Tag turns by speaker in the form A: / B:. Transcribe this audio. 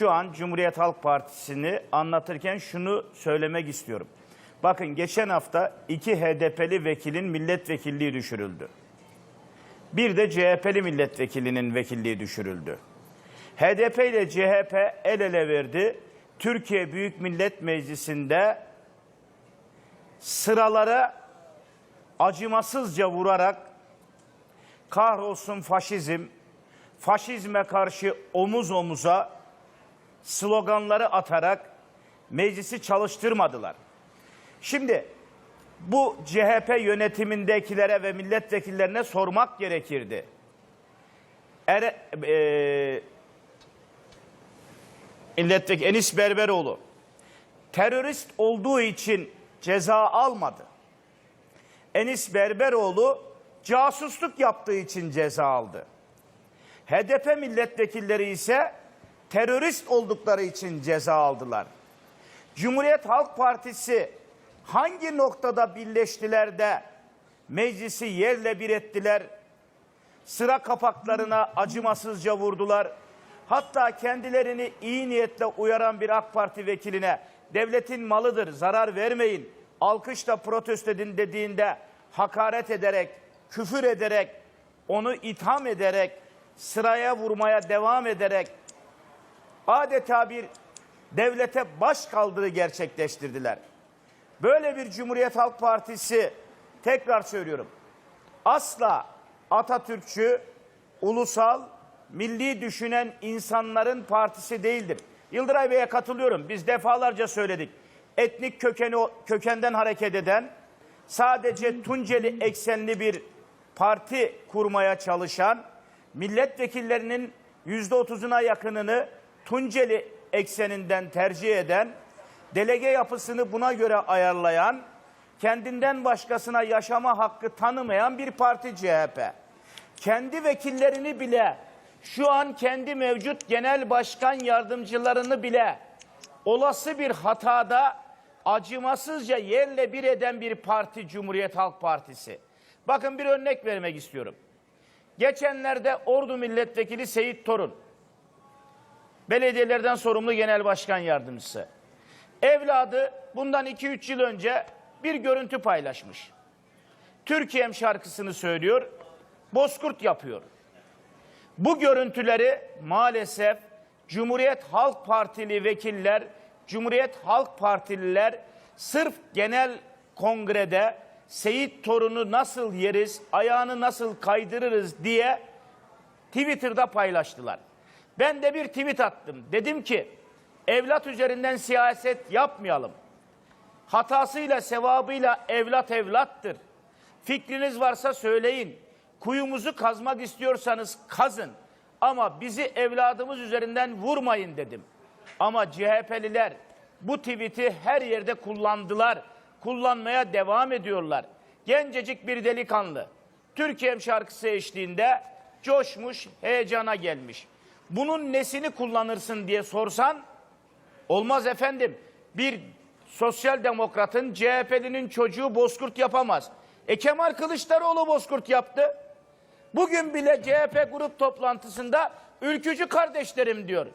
A: şu an Cumhuriyet Halk Partisi'ni anlatırken şunu söylemek istiyorum. Bakın geçen hafta iki HDP'li vekilin milletvekilliği düşürüldü. Bir de CHP'li milletvekilinin vekilliği düşürüldü. HDP ile CHP el ele verdi. Türkiye Büyük Millet Meclisi'nde sıralara acımasızca vurarak kahrolsun faşizm, faşizme karşı omuz omuza sloganları atarak meclisi çalıştırmadılar. Şimdi bu CHP yönetimindekilere ve milletvekillerine sormak gerekirdi. Er, e, milletvekili Enis Berberoğlu terörist olduğu için ceza almadı. Enis Berberoğlu casusluk yaptığı için ceza aldı. HDP milletvekilleri ise terörist oldukları için ceza aldılar. Cumhuriyet Halk Partisi hangi noktada birleştiler de meclisi yerle bir ettiler? Sıra kapaklarına acımasızca vurdular. Hatta kendilerini iyi niyetle uyaran bir AK Parti vekiline devletin malıdır zarar vermeyin, alkışla protesto edin dediğinde hakaret ederek, küfür ederek, onu itham ederek, sıraya vurmaya devam ederek adeta bir devlete baş kaldırı gerçekleştirdiler. Böyle bir Cumhuriyet Halk Partisi tekrar söylüyorum. Asla Atatürkçü, ulusal, milli düşünen insanların partisi değildir. Yıldıray Bey'e katılıyorum. Biz defalarca söyledik. Etnik kökeni kökenden hareket eden, sadece Tunceli eksenli bir parti kurmaya çalışan, milletvekillerinin yüzde otuzuna yakınını Tunceli ekseninden tercih eden, delege yapısını buna göre ayarlayan, kendinden başkasına yaşama hakkı tanımayan bir parti CHP. Kendi vekillerini bile, şu an kendi mevcut genel başkan yardımcılarını bile olası bir hatada acımasızca yerle bir eden bir parti Cumhuriyet Halk Partisi. Bakın bir örnek vermek istiyorum. Geçenlerde Ordu Milletvekili Seyit Torun, belediyelerden sorumlu genel başkan yardımcısı. Evladı bundan 2-3 yıl önce bir görüntü paylaşmış. Türkiye'm şarkısını söylüyor, bozkurt yapıyor. Bu görüntüleri maalesef Cumhuriyet Halk Partili vekiller, Cumhuriyet Halk Partililer sırf genel kongrede Seyit Torun'u nasıl yeriz, ayağını nasıl kaydırırız diye Twitter'da paylaştılar. Ben de bir tweet attım. Dedim ki evlat üzerinden siyaset yapmayalım. Hatasıyla sevabıyla evlat evlattır. Fikriniz varsa söyleyin. Kuyumuzu kazmak istiyorsanız kazın. Ama bizi evladımız üzerinden vurmayın dedim. Ama CHP'liler bu tweet'i her yerde kullandılar. Kullanmaya devam ediyorlar. Gencecik bir delikanlı. Türkiye'm şarkısı eşliğinde coşmuş, heyecana gelmiş. Bunun nesini kullanırsın diye sorsan olmaz efendim. Bir sosyal demokratın CHP'linin çocuğu bozkurt yapamaz. E Kemal Kılıçdaroğlu bozkurt yaptı. Bugün bile CHP grup toplantısında ülkücü kardeşlerim diyor.